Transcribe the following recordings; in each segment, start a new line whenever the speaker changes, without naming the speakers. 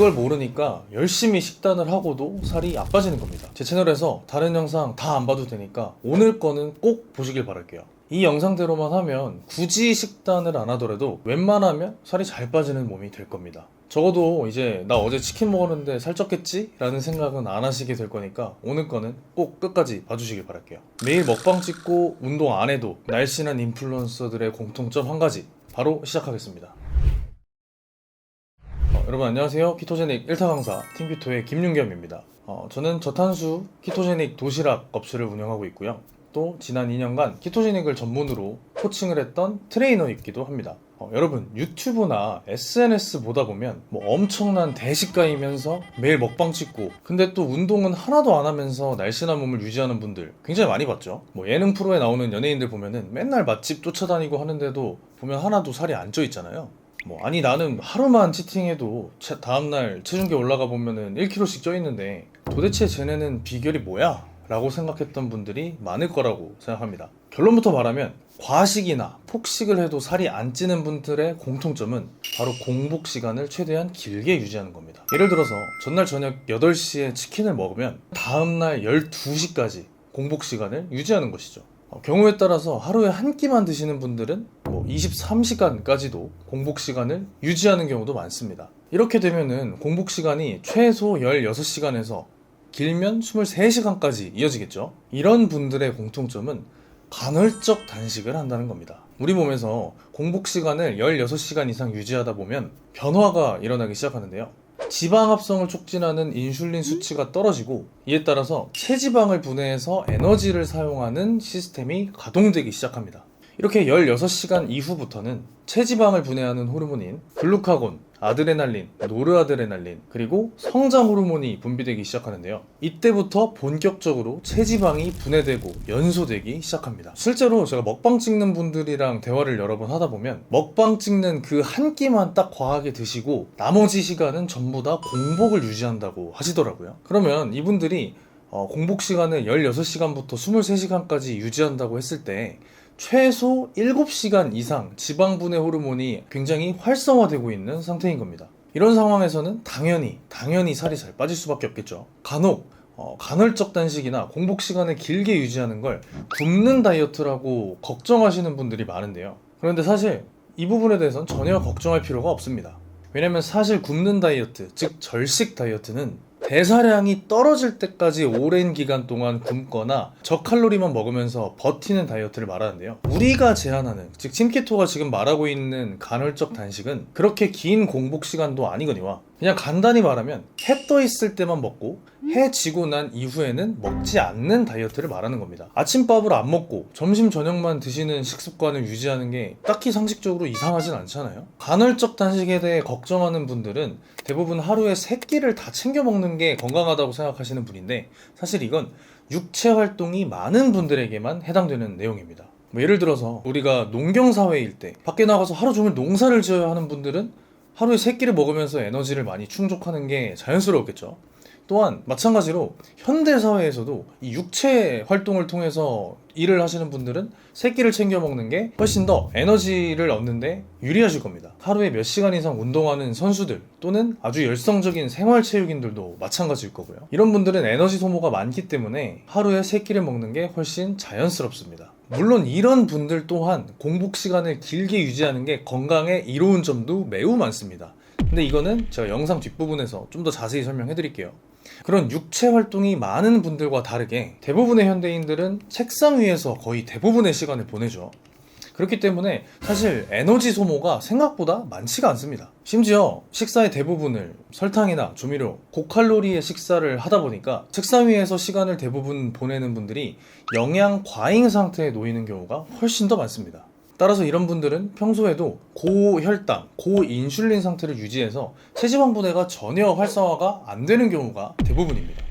이걸 모르니까 열심히 식단을 하고도 살이 안 빠지는 겁니다. 제 채널에서 다른 영상 다 안 봐도 되니까 오늘 거는 꼭 보시길 바랄게요. 이 영상대로만 하면 굳이 식단을 안 하더라도 웬만하면 살이 잘 빠지는 몸이 될 겁니다. 적어도 이제 나 어제 치킨 먹었는데 살쪘겠지? 라는 생각은 안 하시게 될 거니까 오늘 거는 꼭 끝까지 봐주시길 바랄게요. 매일 먹방 찍고 운동 안 해도 날씬한 인플루언서들의 공통점 한 가지 바로 시작하겠습니다. 어, 여러분 안녕하세요. 키토제닉 1타 강사 팀피토의 김윤겸입니다. 어, 저는 저탄수 키토제닉 도시락 업체를 운영하고 있고요. 또 지난 2년간 키토제닉을 전문으로 코칭을 했던 트레이너이기도 합니다. 어, 여러분 유튜브나 SNS 보다 보면 뭐 엄청난 대식가이면서 매일 먹방 찍고 근데 또 운동은 하나도 안 하면서 날씬한 몸을 유지하는 분들 굉장히 많이 봤죠. 뭐 예능 프로에 나오는 연예인들 보면은 맨날 맛집 쫓아다니고 하는데도 보면 하나도 살이 안 쪄 있잖아요. 뭐 아니 나는 하루만 치팅해도 체- 다음날 체중계 올라가 보면은 1kg씩 쪄 있는데 도대체 쟤네는 비결이 뭐야? 라고 생각했던 분들이 많을 거라고 생각합니다. 결론부터 말하면 과식이나 폭식을 해도 살이 안 찌는 분들의 공통점은 바로 공복 시간을 최대한 길게 유지하는 겁니다. 예를 들어서 전날 저녁 8시에 치킨을 먹으면 다음날 12시까지 공복 시간을 유지하는 것이죠. 어, 경우에 따라서 하루에 한 끼만 드시는 분들은 뭐 23시간까지도 공복 시간을 유지하는 경우도 많습니다. 이렇게 되면은 공복 시간이 최소 16시간에서 길면 23시간까지 이어지겠죠. 이런 분들의 공통점은 간헐적 단식을 한다는 겁니다. 우리 몸에서 공복 시간을 16시간 이상 유지하다 보면 변화가 일어나기 시작하는데요. 지방 합성을 촉진하는 인슐린 수치가 떨어지고 이에 따라서 체지방을 분해해서 에너지를 사용하는 시스템이 가동되기 시작합니다. 이렇게 16시간 이후부터는 체지방을 분해하는 호르몬인 글루카곤, 아드레날린, 노르아드레날린, 그리고 성장 호르몬이 분비되기 시작하는데요. 이때부터 본격적으로 체지방이 분해되고 연소되기 시작합니다. 실제로 제가 먹방 찍는 분들이랑 대화를 여러 번 하다 보면 먹방 찍는 그 한 끼만 딱 과하게 드시고 나머지 시간은 전부 다 공복을 유지한다고 하시더라고요. 그러면 이분들이 어, 공복 시간을 16시간부터 23시간까지 유지한다고 했을 때 최소 7시간 이상 지방분해 호르몬이 굉장히 활성화되고 있는 상태인 겁니다. 이런 상황에서는 당연히 당연히 살이 잘 빠질 수밖에 없겠죠. 간혹 어, 간헐적 단식이나 공복 시간을 길게 유지하는 걸 굶는 다이어트라고 걱정하시는 분들이 많은데요. 그런데 사실 이 부분에 대해서는 전혀 걱정할 필요가 없습니다. 왜냐면 사실 굶는 다이어트, 즉 절식 다이어트는 대사량이 떨어질 때까지 오랜 기간 동안 굶거나 저칼로리만 먹으면서 버티는 다이어트를 말하는데요. 우리가 제안하는, 즉 침키토가 지금 말하고 있는 간헐적 단식은 그렇게 긴 공복 시간도 아니거니와 그냥 간단히 말하면 해 떠 있을 때만 먹고 해 지고 난 이후에는 먹지 않는 다이어트를 말하는 겁니다. 아침밥을 안 먹고 점심 저녁만 드시는 식습관을 유지하는 게 딱히 상식적으로 이상하진 않잖아요. 간헐적 단식에 대해 걱정하는 분들은 대부분 하루에 세 끼를 다 챙겨 먹는 게 건강하다고 생각하시는 분인데 사실 이건 육체 활동이 많은 분들에게만 해당되는 내용입니다. 뭐 예를 들어서 우리가 농경 사회일 때 밖에 나가서 하루 종일 농사를 지어야 하는 분들은 하루에 세 끼를 먹으면서 에너지를 많이 충족하는 게 자연스러웠겠죠. 또한 마찬가지로 현대 사회에서도 이 육체 활동을 통해서 일을 하시는 분들은 세 끼를 챙겨 먹는 게 훨씬 더 에너지를 얻는데 유리하실 겁니다. 하루에 몇 시간 이상 운동하는 선수들 또는 아주 열성적인 생활 체육인들도 마찬가지일 거고요. 이런 분들은 에너지 소모가 많기 때문에 하루에 세 끼를 먹는 게 훨씬 자연스럽습니다. 물론 이런 분들 또한 공복 시간을 길게 유지하는 게 건강에 이로운 점도 매우 많습니다. 근데 이거는 제가 영상 뒷부분에서 좀 더 자세히 설명해 드릴게요. 그런 육체 활동이 많은 분들과 다르게 대부분의 현대인들은 책상 위에서 거의 대부분의 시간을 보내죠. 그렇기 때문에 사실 에너지 소모가 생각보다 많지가 않습니다. 심지어 식사의 대부분을 설탕이나 조미료, 고칼로리의 식사를 하다 보니까 책상 위에서 시간을 대부분 보내는 분들이 영양 과잉 상태에 놓이는 경우가 훨씬 더 많습니다. 따라서 이런 분들은 평소에도 고혈당, 고인슐린 상태를 유지해서 체지방 분해가 전혀 활성화가 안 되는 경우가 대부분입니다.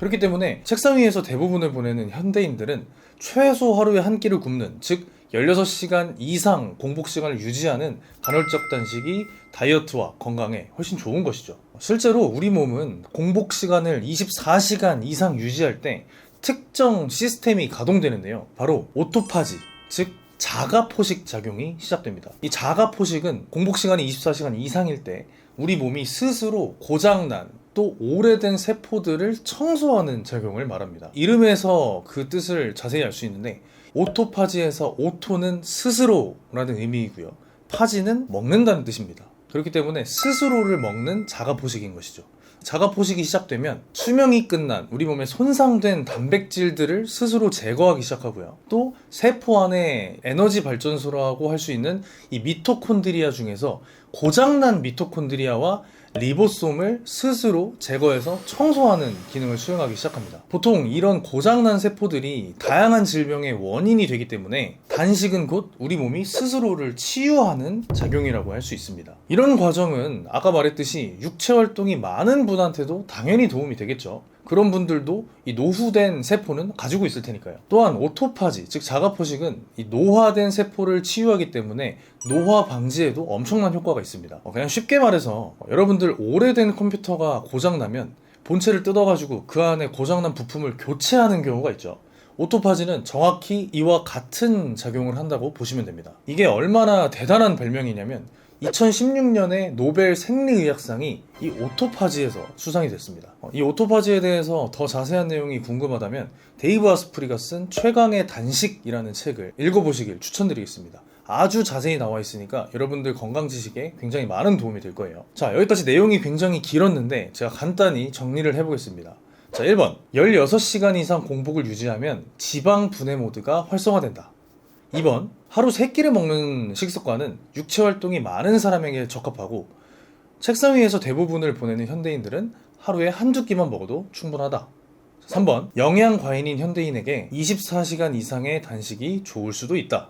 그렇기 때문에 책상 위에서 대부분을 보내는 현대인들은 최소 하루에 한 끼를 굶는 즉 16시간 이상 공복 시간을 유지하는 간헐적 단식이 다이어트와 건강에 훨씬 좋은 것이죠. 실제로 우리 몸은 공복 시간을 24시간 이상 유지할 때 특정 시스템이 가동되는데요. 바로 오토파지, 즉 자가 포식 작용이 시작됩니다. 이 자가 포식은 공복 시간이 24시간 이상일 때 우리 몸이 스스로 고장난 또 오래된 세포들을 청소하는 작용을 말합니다. 이름에서 그 뜻을 자세히 알 수 있는데 오토파지에서 오토는 스스로라는 의미이고요. 파지는 먹는다는 뜻입니다. 그렇기 때문에 스스로를 먹는 자가 포식인 것이죠. 자가포식이 시작되면 수명이 끝난 우리 몸에 손상된 단백질들을 스스로 제거하기 시작하고요. 또 세포 안에 에너지 발전소라고 할 수 있는 이 미토콘드리아 중에서 고장난 미토콘드리아와 리보솜을 스스로 제거해서 청소하는 기능을 수행하기 시작합니다. 보통 이런 고장난 세포들이 다양한 질병의 원인이 되기 때문에 단식은 곧 우리 몸이 스스로를 치유하는 작용이라고 할 수 있습니다. 이런 과정은 아까 말했듯이 육체 활동이 많은 분한테도 당연히 도움이 되겠죠. 그런 분들도 이 노후된 세포는 가지고 있을 테니까요. 또한 오토파지, 즉 자가 포식은 이 노화된 세포를 치유하기 때문에 노화 방지에도 엄청난 효과가 있습니다. 어, 그냥 쉽게 말해서 어, 여러분들 오래된 컴퓨터가 고장나면 본체를 뜯어가지고 그 안에 고장난 부품을 교체하는 경우가 있죠. 오토파지는 정확히 이와 같은 작용을 한다고 보시면 됩니다. 이게 얼마나 대단한 별명이냐면 2016년에 노벨 생리의학상이 이 오토파지에서 수상이 됐습니다. 어, 이 오토파지에 대해서 더 자세한 내용이 궁금하다면 데이브 아스프리가 쓴 최강의 단식이라는 책을 읽어보시길 추천드리겠습니다. 아주 자세히 나와 있으니까 여러분들 건강 지식에 굉장히 많은 도움이 될 거예요. 자, 여기까지 내용이 굉장히 길었는데 제가 간단히 정리를 해보겠습니다. 자, 1번. 16시간 이상 공복을 유지하면 지방 분해 모드가 활성화된다. 2번. 하루 3끼를 먹는 식습관은 육체 활동이 많은 사람에게 적합하고 책상 위에서 대부분을 보내는 현대인들은 하루에 한두 끼만 먹어도 충분하다. 3번. 영양 과인인 현대인에게 24시간 이상의 단식이 좋을 수도 있다.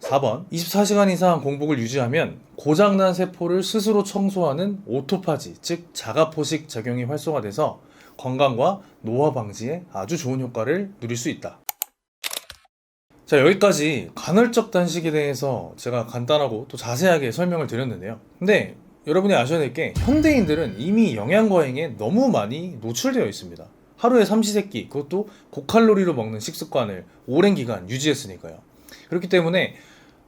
4번. 24시간 이상 공복을 유지하면 고장난 세포를 스스로 청소하는 오토파지, 즉 자가포식 작용이 활성화돼서 건강과 노화 방지에 아주 좋은 효과를 누릴 수 있다. 자, 여기까지 간헐적 단식에 대해서 제가 간단하고 또 자세하게 설명을 드렸는데요. 근데 여러분이 아셔야 될 게 현대인들은 이미 영양과잉에 너무 많이 노출되어 있습니다. 하루에 삼시세끼 그것도 고칼로리로 먹는 식습관을 오랜 기간 유지했으니까요. 그렇기 때문에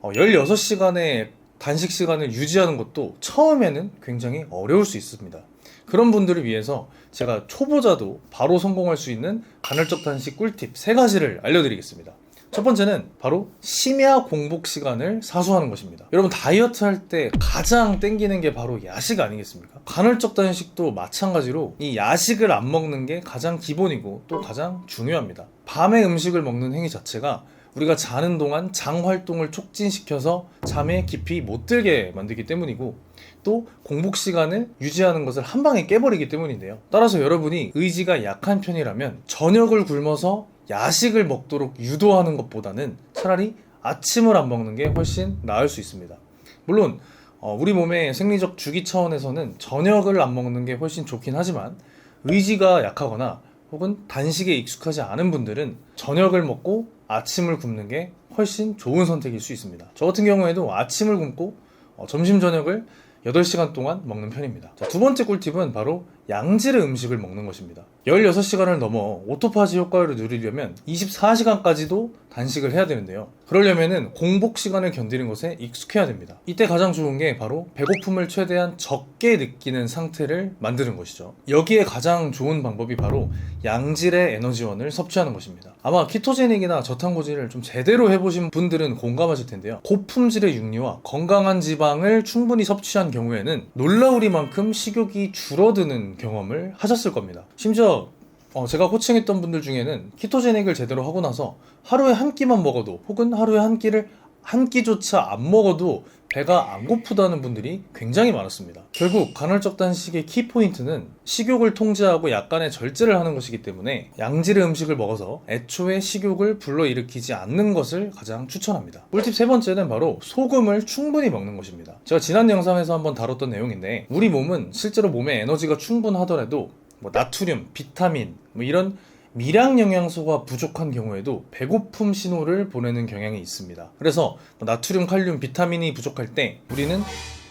16시간의 단식 시간을 유지하는 것도 처음에는 굉장히 어려울 수 있습니다. 그런 분들을 위해서 제가 초보자도 바로 성공할 수 있는 간헐적 단식 꿀팁 세 가지를 알려드리겠습니다. 첫 번째는 바로 심야 공복 시간을 사수하는 것입니다. 여러분 다이어트 할 때 가장 땡기는 게 바로 야식 아니겠습니까? 간헐적 단식도 마찬가지로 이 야식을 안 먹는 게 가장 기본이고 또 가장 중요합니다. 밤에 음식을 먹는 행위 자체가 우리가 자는 동안 장 활동을 촉진시켜서 잠에 깊이 못 들게 만들기 때문이고 또 공복 시간을 유지하는 것을 한 방에 깨버리기 때문인데요. 따라서 여러분이 의지가 약한 편이라면 저녁을 굶어서 야식을 먹도록 유도하는 것보다는 차라리 아침을 안 먹는 게 훨씬 나을 수 있습니다. 물론 어, 우리 몸의 생리적 주기 차원에서는 저녁을 안 먹는 게 훨씬 좋긴 하지만 의지가 약하거나 혹은 단식에 익숙하지 않은 분들은 저녁을 먹고 아침을 굶는 게 훨씬 좋은 선택일 수 있습니다. 저 같은 경우에도 아침을 굶고 어, 점심 저녁을 8시간 동안 먹는 편입니다. 자, 두 번째 꿀팁은 바로 양질의 음식을 먹는 것입니다. 16시간을 넘어 오토파지 효과를 누리려면 24시간까지도 단식을 해야 되는데요. 그러려면은 공복 시간을 견디는 것에 익숙해야 됩니다. 이때 가장 좋은 게 바로 배고픔을 최대한 적게 느끼는 상태를 만드는 것이죠. 여기에 가장 좋은 방법이 바로 양질의 에너지원을 섭취하는 것입니다. 아마 키토제닉이나 저탄고지를 좀 제대로 해보신 분들은 공감하실 텐데요. 고품질의 육류와 건강한 지방을 충분히 섭취한 경우에는 놀라우리만큼 식욕이 줄어드는 경험을 하셨을 겁니다. 심지어 어, 제가 코칭했던 분들 중에는 키토제닉을 제대로 하고 나서 하루에 한 끼만 먹어도 혹은 하루에 한 끼를 한 끼조차 안 먹어도 배가 안 고프다는 분들이 굉장히 많았습니다. 결국 간헐적 단식의 키포인트는 식욕을 통제하고 약간의 절제를 하는 것이기 때문에 양질의 음식을 먹어서 애초에 식욕을 불러일으키지 않는 것을 가장 추천합니다. 꿀팁 세 번째는 바로 소금을 충분히 먹는 것입니다. 제가 지난 영상에서 한번 다뤘던 내용인데 우리 몸은 실제로 몸에 에너지가 충분하더라도 뭐 나트륨, 비타민 뭐 이런 미량 영양소가 부족한 경우에도 배고픔 신호를 보내는 경향이 있습니다. 그래서 뭐 나트륨, 칼륨, 비타민이 부족할 때 우리는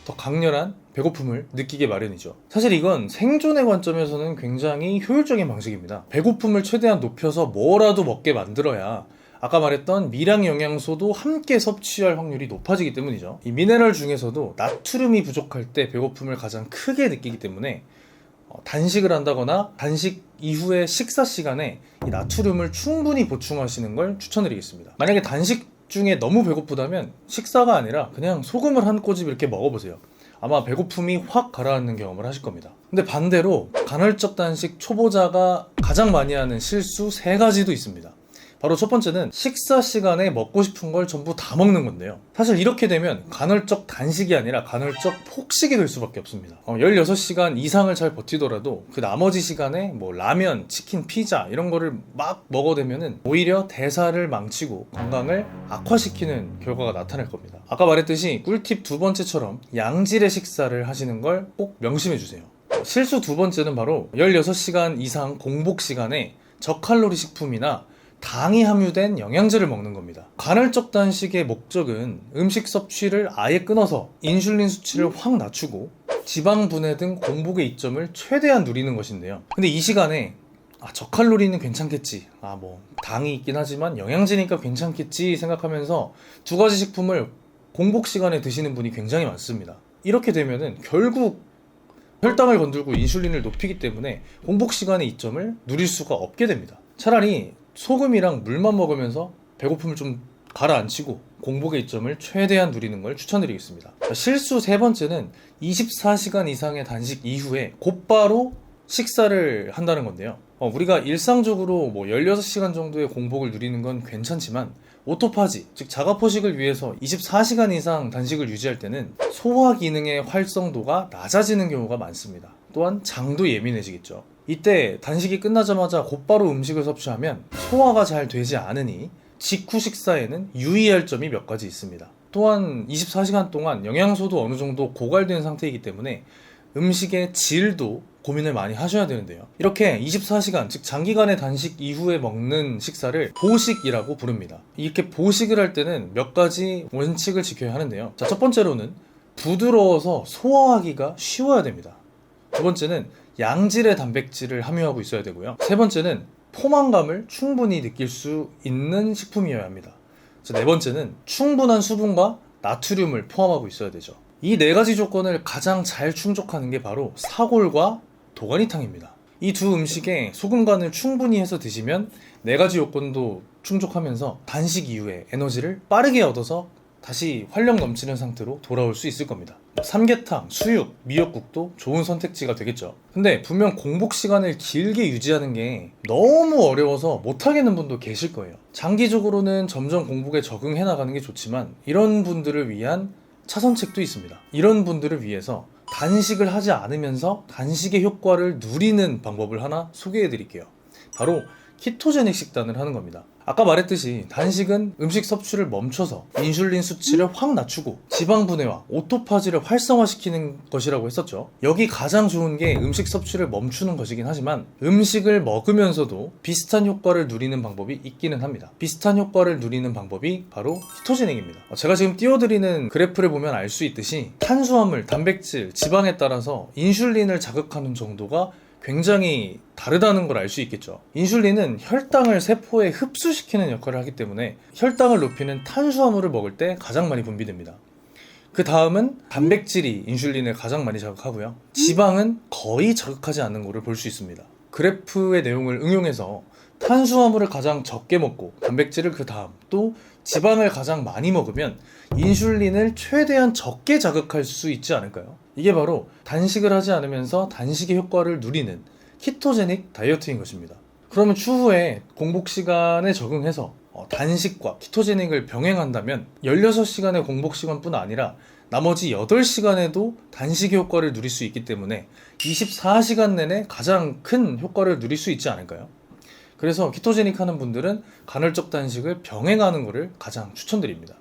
더 강렬한 배고픔을 느끼게 마련이죠. 사실 이건 생존의 관점에서는 굉장히 효율적인 방식입니다. 배고픔을 최대한 높여서 뭐라도 먹게 만들어야 아까 말했던 미량 영양소도 함께 섭취할 확률이 높아지기 때문이죠. 이 미네랄 중에서도 나트륨이 부족할 때 배고픔을 가장 크게 느끼기 때문에 어, 단식을 한다거나 단식 이후의 식사 시간에 이 나트륨을 충분히 보충하시는 걸 추천드리겠습니다. 만약에 단식 중에 너무 배고프다면 식사가 아니라 그냥 소금을 한 꼬집 이렇게 먹어보세요. 아마 배고픔이 확 가라앉는 경험을 하실 겁니다. 근데 반대로 간헐적 단식 초보자가 가장 많이 하는 실수 세 가지도 있습니다. 바로 첫 번째는 식사 시간에 먹고 싶은 걸 전부 다 먹는 건데요. 사실 이렇게 되면 간헐적 단식이 아니라 간헐적 폭식이 될 수밖에 없습니다. 어, 16시간 이상을 잘 버티더라도 그 나머지 시간에 뭐 라면, 치킨, 피자 이런 거를 막 먹어대면은 오히려 대사를 망치고 건강을 악화시키는 결과가 나타날 겁니다. 아까 말했듯이 꿀팁 두 번째처럼 양질의 식사를 하시는 걸 꼭 명심해 주세요. 실수 두 번째는 바로 16시간 이상 공복 시간에 저칼로리 식품이나 당이 함유된 영양제를 먹는 겁니다. 간헐적 단식의 목적은 음식 섭취를 아예 끊어서 인슐린 수치를 확 낮추고 지방 분해 등 공복의 이점을 최대한 누리는 것인데요. 근데 이 시간에 아, 저칼로리는 괜찮겠지. 아, 뭐, 당이 있긴 하지만 영양제니까 괜찮겠지 생각하면서 두 가지 식품을 공복 시간에 드시는 분이 굉장히 많습니다. 이렇게 되면은 결국 혈당을 건들고 인슐린을 높이기 때문에 공복 시간의 이점을 누릴 수가 없게 됩니다. 차라리 소금이랑 물만 먹으면서 배고픔을 좀 가라앉히고 공복의 이점을 최대한 누리는 걸 추천드리겠습니다. 자, 실수 세 번째는 24시간 이상의 단식 이후에 곧바로 식사를 한다는 건데요. 어, 우리가 일상적으로 뭐 16시간 정도의 공복을 누리는 건 괜찮지만 오토파지, 즉 자가포식을 위해서 24시간 이상 단식을 유지할 때는 소화 기능의 활성도가 낮아지는 경우가 많습니다. 또한 장도 예민해지겠죠. 이때 단식이 끝나자마자 곧바로 음식을 섭취하면 소화가 잘 되지 않으니 직후 식사에는 유의할 점이 몇 가지 있습니다. 또한 24시간 동안 영양소도 어느 정도 고갈된 상태이기 때문에 음식의 질도 고민을 많이 하셔야 되는데요. 이렇게 24시간, 즉 장기간의 단식 이후에 먹는 식사를 보식이라고 부릅니다. 이렇게 보식을 할 때는 몇 가지 원칙을 지켜야 하는데요. 자, 첫 번째로는 부드러워서 소화하기가 쉬워야 됩니다. 두 번째는 양질의 단백질을 함유하고 있어야 되고요. 세 번째는 포만감을 충분히 느낄 수 있는 식품이어야 합니다. 자, 네 번째는 충분한 수분과 나트륨을 포함하고 있어야 되죠. 이 네 가지 조건을 가장 잘 충족하는 게 바로 사골과 도가니탕입니다. 이 두 음식에 소금 간을 충분히 해서 드시면 네 가지 요건도 충족하면서 단식 이후에 에너지를 빠르게 얻어서 다시 활력 넘치는 상태로 돌아올 수 있을 겁니다. 삼계탕, 수육, 미역국도 좋은 선택지가 되겠죠. 근데 분명 공복 시간을 길게 유지하는 게 너무 어려워서 못하겠는 분도 계실 거예요. 장기적으로는 점점 공복에 적응해 나가는 게 좋지만 이런 분들을 위한 차선책도 있습니다. 이런 분들을 위해서 단식을 하지 않으면서 단식의 효과를 누리는 방법을 하나 소개해 드릴게요. 바로 키토제닉 식단을 하는 겁니다. 아까 말했듯이 단식은 음식 섭취를 멈춰서 인슐린 수치를 확 낮추고 지방 분해와 오토파지를 활성화시키는 것이라고 했었죠. 여기 가장 좋은 게 음식 섭취를 멈추는 것이긴 하지만 음식을 먹으면서도 비슷한 효과를 누리는 방법이 있기는 합니다. 비슷한 효과를 누리는 방법이 바로 키토제닉입니다. 어, 제가 지금 띄워드리는 그래프를 보면 알 수 있듯이 탄수화물, 단백질, 지방에 따라서 인슐린을 자극하는 정도가 굉장히 다르다는 걸 알 수 있겠죠. 인슐린은 혈당을 세포에 흡수시키는 역할을 하기 때문에 혈당을 높이는 탄수화물을 먹을 때 가장 많이 분비됩니다. 그 다음은 단백질이 인슐린을 가장 많이 자극하고요. 지방은 거의 자극하지 않는 것을 볼 수 있습니다. 그래프의 내용을 응용해서 탄수화물을 가장 적게 먹고 단백질을 그 다음 또 지방을 가장 많이 먹으면 인슐린을 최대한 적게 자극할 수 있지 않을까요? 이게 바로 단식을 하지 않으면서 단식의 효과를 누리는 키토제닉 다이어트인 것입니다. 그러면 추후에 공복 시간에 적응해서 어, 단식과 키토제닉을 병행한다면 16시간의 공복 시간뿐 아니라 나머지 8시간에도 단식의 효과를 누릴 수 있기 때문에 24시간 내내 가장 큰 효과를 누릴 수 있지 않을까요? 그래서 키토제닉 하는 분들은 간헐적 단식을 병행하는 것을 가장 추천드립니다.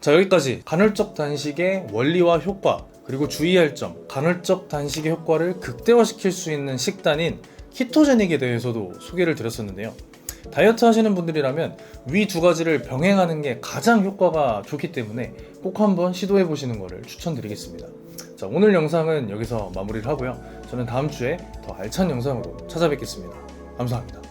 자, 여기까지 간헐적 단식의 원리와 효과, 그리고 주의할 점, 간헐적 단식의 효과를 극대화시킬 수 있는 식단인 키토제닉에 대해서도 소개를 드렸었는데요. 다이어트 하시는 분들이라면 위 두 가지를 병행하는 게 가장 효과가 좋기 때문에 꼭 한번 시도해 보시는 것을 추천드리겠습니다. 자, 오늘 영상은 여기서 마무리를 하고요. 저는 다음 주에 더 알찬 영상으로 찾아뵙겠습니다. 감사합니다.